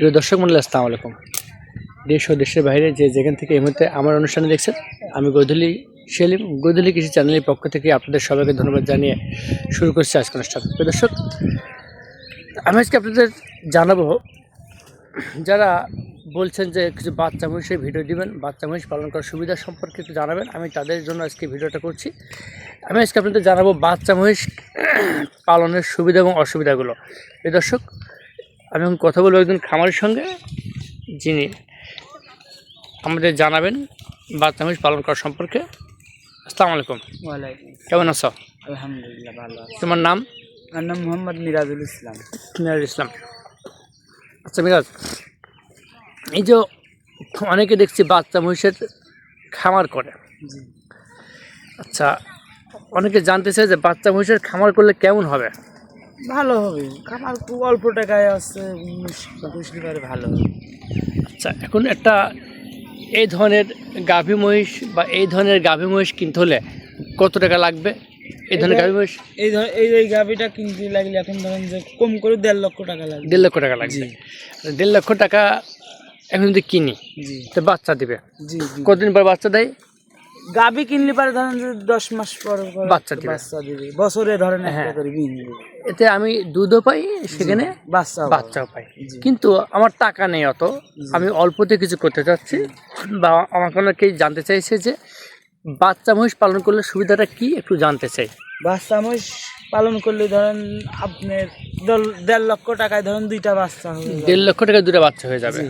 প্রিয় দর্শক মন্ডলী, আসসালামু আলাইকুম। দেশ ও দেশের বাইরে যে যেখান থেকে এই মুহূর্তে আমার অনুষ্ঠানে দেখছেন, আমি গধূলি সেলিম, গধূলি কৃষি চ্যানেলের পক্ষ থেকে আপনাদের সবাইকে ধন্যবাদ জানিয়ে শুরু করছি আজকে অনুষ্ঠান। প্রিয় দর্শক, আমি আজকে আপনাদের জানাব, যারা বলছেন যে কিছু বাচ্চা মহিষের ভিডিও দিবেন, বাচ্চা মহিষ পালন করার সুবিধা সম্পর্কে একটু জানাবেন, আমি তাদের জন্য আজকে ভিডিওটা করছি। আমি আজকে আপনাদের জানাব বাচ্চা মহিষ পালনের সুবিধা এবং অসুবিধাগুলো। এই দর্শক আমি এখন কথা বলব একজন খামারের সঙ্গে যিনি আমাদের জানাবেন বাচ্চা মহিষ পালন করা সম্পর্কে। আসসালামু আলাইকুম। কেমন আছো? আলহামদুলিল্লাহ ভালো তোমার নাম? আমার নাম মোহাম্মদ মিরাজুল ইসলাম। মিরাজ ইসলাম। আচ্ছা মিরাজ এই যে অনেকে দেখছি বাচ্চা মহিষের খামার করে। আচ্ছা অনেকে জানতে চায় যে বাচ্চা মহিষের খামার করলে কেমন হবে? ভালো হবে। খাবার খুব অল্প টাকায় আছে উনিশ একুশ লিটারে ভালো হবে। আচ্ছা এখন একটা এই ধরনের গাভী মহিষ বা এই ধরনের গাভী মহিষ কিনতে হলে কত টাকা লাগবে? এই ধরনের গাভী মহিষ? এই ধর এই এই গাভিটা কিনতে লাগলে এখন ধরেন যে কম করে দেড় লক্ষ টাকা লাগবে। দেড় লক্ষ টাকা লাগবে। জি। দেড় লক্ষ টাকা এখন যদি কিনি জি। তো বাচ্চা দিবে। কতদিন পর বাচ্চা দেয়? গাভি কিনলে পারে ধরেন দশ মাস পর পর বাচ্চা বাচ্চা দিবি। বছরে ধরেন হ্যাঁ। করে এতে আমি দুধও পাই সেখানে বাচ্চা বাচ্চাও পাই। কিন্তু আমার টাকা নেই অত। আমি অল্পতে কিছু করতে চাচ্ছি। বা আমার কোনো কেউ জানতে চাইছে যে বাচ্চা মহিষ পালন করলে সুবিধাটা কি একটু জানতে চাই। বাচ্চা মহিষ পালন করলে ধরেন আপনার দেড় লক্ষ টাকায় ধরেন দুইটা বাচ্চা দেড় লক্ষ টাকায় দুটা বাচ্চা হয়ে যাবে।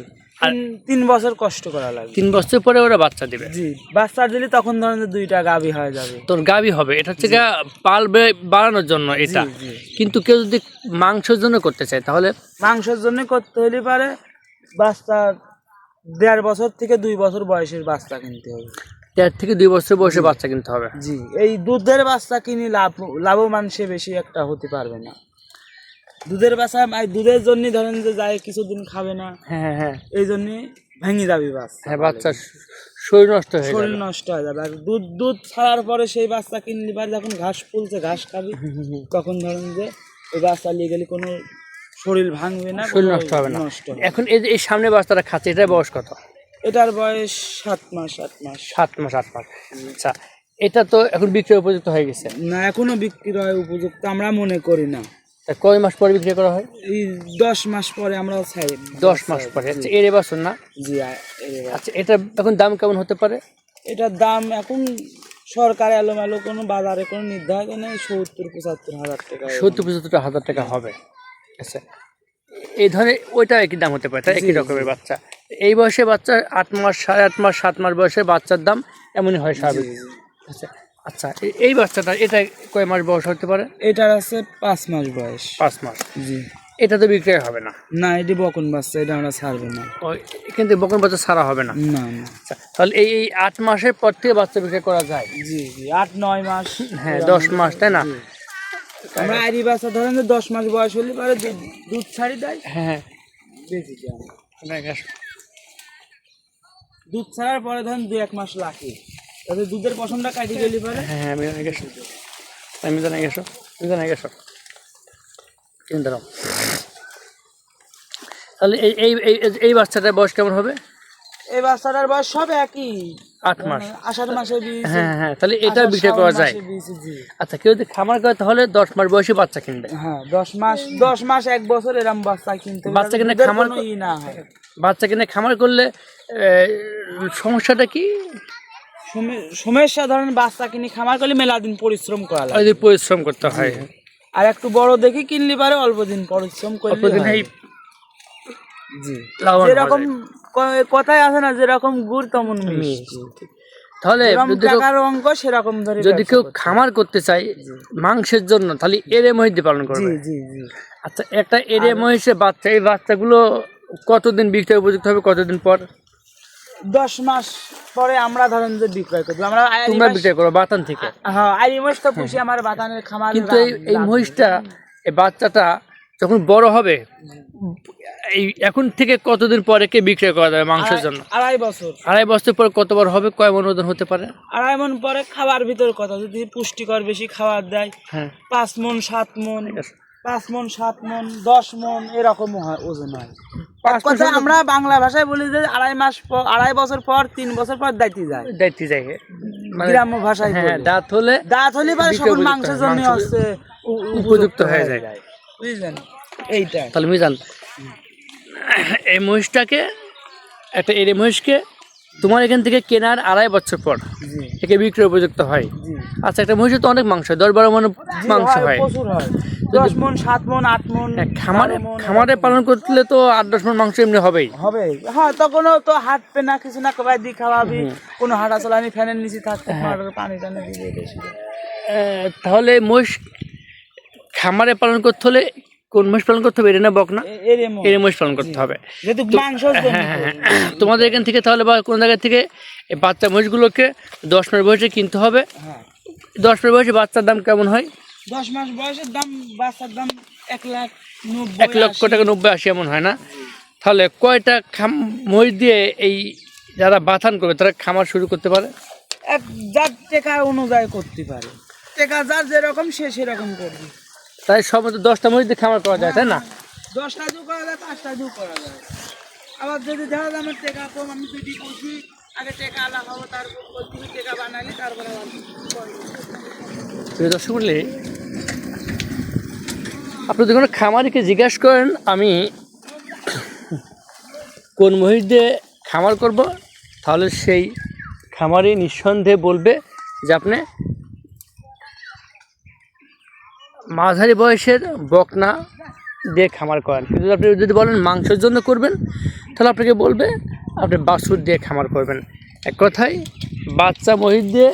আর তিন- বছর কষ্ট করা লাগবে। তিন বছর পরে ওরা বাচ্চা দিবে। জি বাচ্চা দিলে তখন ধরেন দুইটা গাভি হয়ে যাবে। তোর গাবি হবে এটা হচ্ছে পাল বাড়ানোর জন্য এটা। কিন্তু কেউ যদি মাংসের জন্য করতে চায় তাহলে মাংসের জন্য করতে হলে পারে বাচ্চা দেড় বছর থেকে দুই বছর বয়সের বাচ্চা কিনতে হবে। দেড় থেকে দুই বছর বয়সে বাচ্চা কিনতে হবে। জি এই দুধের বাচ্চা কিনে লাভ লাভবান সে বেশি একটা হতে পারবে না। দুধের বাচ্চা এই দুধের জন্য ধরেন যে যায় কিছুদিন খাবে না। হ্যাঁ হ্যাঁ হ্যাঁ। এই জন্য ভেঙে যাবে বাচ্চা হ্যাঁ বাচ্চা শরীর নষ্ট হয়ে শরীর নষ্ট হয়ে যাবে। আর দুধ দুধ ছাড়ার পরে সেই বাচ্চা কিনলে পারে যখন ঘাস ফুলছে ঘাস খাবি তখন ধরেন যে ওই বাচ্চা নিয়ে গেলে কোনো শরীর ভাঙবে না শরীর নষ্ট হবে না। নষ্ট এখন এই যে এই সামনে বাচ্চাটা খাচ্ছে এটার বয়স কত? এটার বয়স সাত মাস আট মাস। সাত মাস আট মাস। আচ্ছা এটা তো এখন বিক্রি উপযুক্ত হয়ে গেছে। না এখনও বিক্রি হয় উপযুক্ত আমরা মনে করি না। তা কয় মাস পরে বিক্রি করা হয়? এই দশ মাস পরে আমরা ছাই দশ মাস পরে। আচ্ছা এর বছর না? জি আচ্ছা এটা এখন দাম কেমন হতে পারে? এটার দাম এখন সরকার এলোমেলো কোনো বাজারে কোনো নির্ধারণ নেই সত্তর পঁচাত্তর হাজার টাকা সত্তর পঁচাত্তর হাজার টাকা হবে। আচ্ছা এই ধরনের ওইটা একই দাম হতে পারে তাই একই রকমের বাচ্চা। এই বয়সে বাচ্চা আট মাস সাড়ে আট মাস সাত মাস বয়সে বাচ্চার দাম এমনই হয় স্বাভাবিক। আচ্ছা আচ্ছা এই বাচ্চাটা এটা কয় মাস বয়স হতে পারে? এটার আছে পাঁচ মাস বয়স। পাঁচ মাস। জি। এটা তো বিক্রি হবে না? না এটি বকন বাচ্চা এটা আমরা ছাড়বো না। কিন্তু বকন বাচ্চা ছাড়া হবে না? না না। আচ্ছা তাহলে এই এই আট মাসের পর থেকে বাচ্চা বিক্রি করা যায়? জি জি আট নয় মাস। হ্যাঁ দশ মাস তাই না। আমরা আইরি বাচ্চা ধরেন যে দশ মাস বয়স হলে পরে দুধ- ছাড়ি দেয়। হ্যাঁ হ্যাঁ। বেশি দিই আমরা। দুধ ছাড়ার পরে ধরেন দু এক মাস লাগে। দুধের পশমটা কাটি গেলে পরে। হ্যাঁ হ্যাঁ আমি জানাই গেছো। আমি জানাই গেছো তুমি জানাই গেছো কিন্তু দাঁড়াও। তাহলে এই এই এই- বাচ্চাটার বয়স কেমন হবে? এই বাচ্চাটার বয়স সব একই। আট মাস। আষাঢ় মাসে হ্যাঁ হ্যাঁ তাহলে এটা বিক্রি করা যায়। আচ্ছা কেউ যদি খামার করে তাহলে দশ মাস বয়সে বাচ্চা কিনবে। হ্যাঁ দশ মাস দশ মাস এক বছর এরম বাচ্চা কিনতে বাচ্চা কিনে খামার না হয়। বাচ্চা কিনে খামার করলে সমস্যাটা কি? সমস্যা ধরেন বাচ্চা কিনে খামার করলে মেলা দিন পরিশ্রম করা লাগে। পরিশ্রম করতে হয়। আর একটু বড় দেখে কিনলে পারে অল্প দিন পরিশ্রম করলে জি যেরকম আছে না যেরকম গুড় তেমন মিষ্টি। তাহলে যদি কেউ- অঙ্ক সেরকম ধরে যদি কেউ খামার করতে চায় মাংসের জন্য তাহলে এরে মহিষে পালন। করবে। আচ্ছা একটা এরে মহিষে বাচ্চা এই বাচ্চাগুলো কতদিন বিক্রি উপযুক্ত হবে কতদিন পর? দশ মাস পরে আমরা ধরেন যে বিক্রয় করব আমরা তোমরা মাস- বিক্রি করো বাতান থেকে। হ্যাঁ আইরি মাস তো পুষি আমার বাতানের খামার কিন্তু এই এই মহিষটা এই বাচ্চাটা যখন বড় হবে এই এখন থেকে কতদিন পরে কে বিক্রি করা যাবে মাংসের জন্য? আড়াই বছর। আড়াই বছর পরে কত বড় হবে কয় মন ওজন হতে পারে? আড়াই মন পরে খাবার ভিতর কথা যদি পুষ্টিকর বেশি খাবার দেয় হ্যাঁ। পাঁচ মন সাত মন পাঁচ মন সাত মন দশ মন এরকমও হয় ওজন হয়। আমরা বাংলা ভাষায় বলি যে আড়াই মাস পর আড়াই বছর পর তিন বছর পর দাইতে যায়। যায়। মানে গ্রাম্য ভাষায় হ্যাঁ। দাঁত হলে দাঁত হলে পরে সকল মাংসের জন্য মাংস- হচ্ছে উপযুক্ত হয়ে যায়। বুঝলেন? এইটা। তাহলে মিজান এই মহিষটাকে একটা এই মহিষকে তোমার এখান থেকে কেনার আড়াই বছর পর একে বিক্রি উপযুক্ত হয়। আচ্ছা একটা মহিষের তো অনেক মাংস হয় দশ বারো মন মাংস হয় দশ মন সাত মন আট মন হ্যাঁ, খামারে খামারে। পালন করলে তো আট দশ মন মাংস এমনি হবেই। হবে হ্যাঁ তখনও তো হাঁটবে না কিছু না কবাই দিয়ে খাওয়াবি। কোনো হাঁটা চলানি ফ্যানের নিচে থাকতে হ্যাঁ। পানি টানি দিয়ে তাহলে মহিষ খামারে পালন করতে হলে কোন মহিষ পালন করতে হবে? এটা না বক না? এর মহিষ পালন করতে হবে। মাংস হ্যাঁ হ্যাঁ হ্যাঁ তোমাদের এখান থেকে তাহলে বা কোন জায়গা থেকে বাচ্চা মহিষগুলোকে দশ মাস বয়সে কিনতে হবে? দশ মাস বয়সে বাচ্চার দাম কেমন হয়? দশ মাস বয়সের দাম বাচ্চার দাম এক লাখ এক লক্ষ টাকা নব্বই আশি এমন হয় না? তাহলে কয়টা খাম মহিষ দিয়ে এই যারা বাথান করবে তারা খামার শুরু করতে পারে? এক যার টেকা অনুযায়ী করতে পারে। টেকা যার যেরকম সে সেরকম করবে। তাই সব দশটা মহিষ দিয়ে খামার করা যায় তাই না দশটা দিও করা যায় পাঁচটা দিও করা যায় আবার যদি যায় আমার টেকা কম আমি যদি বসি আগে টেকা আলা হব তারপর তুমি টেকা বানালি তারপরে। প্রিয় দর্শক মণ্ডলী, আপনি যদি কোনো খামারিকে জিজ্ঞাসা করেন আমি কোন মহিষ দিয়ে খামার করব তাহলে সেই খামারি নিঃসন্দেহে বলবে যে আপনি মাঝারি বয়সের বকনা দিয়ে খামার করেন। কিন্তু আপনি যদি বলেন মাংসের জন্য করবেন, তাহলে আপনাকে বলবে, আপনি বাছুর দিয়ে খামার করবেন। এক কথায়, বাচ্চা মহিষ দিয়ে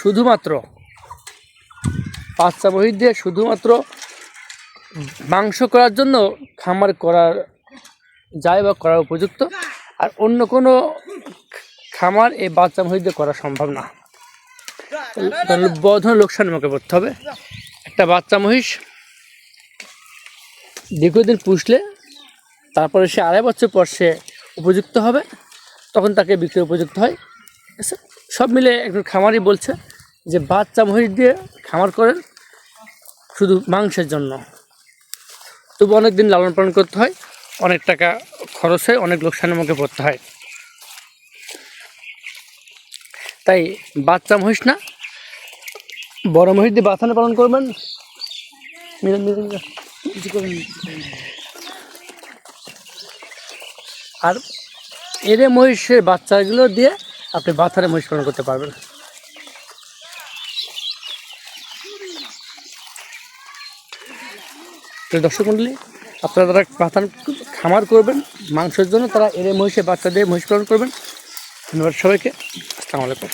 শুধুমাত্র, বাচ্চা মহিষ দিয়ে শুধুমাত্র মাংস করার জন্য খামার করার, যায় বা করার উপযুক্ত। আর অন্য কোনো খামার এই বাচ্চা মহিষ দিয়ে করা সম্ভব না। বড় ধরনের লোকসানের মুখে পড়তে হবে। একটা বাচ্চা মহিষ দীর্ঘদিন পুষলে তারপরে সে আড়াই বছর পর সে উপযুক্ত হবে, তখন তাকে বিক্রি উপযুক্ত হয়। সব মিলে একজন খামারই বলছে যে, বাচ্চা মহিষ দিয়ে খামার করেন শুধু মাংসের জন্য। তবু অনেক দিন লালন পালন করতে হয়, অনেক টাকা খরচ হয়, অনেক লোকসানের মুখে পড়তে হয়। তাই বাচ্চা মহিষ না বড় মহিষ দিয়ে বাথানে পালন করবেন। আর এরে মহিষের বাচ্চাগুলো দিয়ে আপনি বাথানে মহিষ পালন করতে পারবেন। দর্শক মন্ডলী, আপনারা তারা বাথান খামার করবেন, মাংসের জন্য, তারা এরে মহিষের বাচ্চা দিয়ে মহিষ পালন করবেন। ধন্যবাদ সবাইকে। আসসালামু আলাইকুম।